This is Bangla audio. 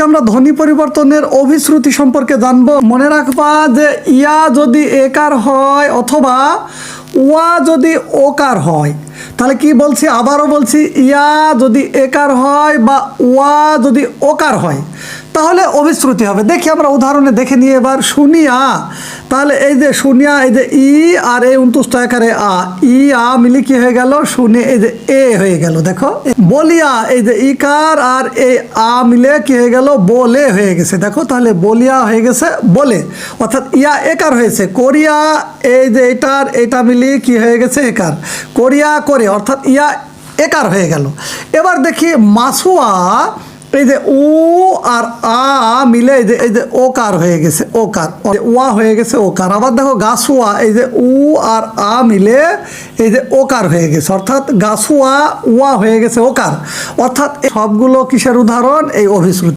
আজকে আমরা ধ্বনি পরিবর্তনের অভিশ্রুতি সম্পর্কে জানব। মনে রাখবা যে ইয়া যদি একার হয় অথবা ওয়া যদি ওকার হয়, তাহলে কি বলছি? আবারও বলছি, ইয়া যদি একার হয় বা ওয়া যদি ওকার হয়, তাহলে অভিশ্রুতি হবে। দেখি আমরা উদাহরণে দেখে নিয়ে এবার শুনিয়া তাহলে এই যে শুনিয়া, এই যে ই আর এই উনতুষ্ট আকারে আ, ই, আ মিলে কি হয়ে গেল? শুনে এই যে এ হয়ে গেল, দেখো। বলিয়া, এই যে ইকার আর এই আ মিলে কি হয়ে গেল? বলে হয়ে গেছে, দেখো। তাহলে বলিয়া হয়ে গেছে, বলে। অর্থাৎ ইয়া একার হয়েছে। কোরিয়া, এই যে এটার, এটা মিলিয়ে কি হয়ে গেছে? একার। কোরিয়া, করে। অর্থাৎ ইয়া একার হয়ে গেল। এবার দেখি মাসুয়া, এই যে উ আর আ মিলে এই যে এই যে ও কার হয়ে গেছে ওকার ওয়া হয়ে গেছে, ও কার। আবার দেখো গাছুয়া এই যে উ আর আ মিলে এই যে ও কার হয়ে গেছে। অর্থাৎ গাছুয়া ওয়া হয়ে গেছে ওকার অর্থাৎ সবগুলো কিসের উদাহরণ? এই অভিশ্রুতি।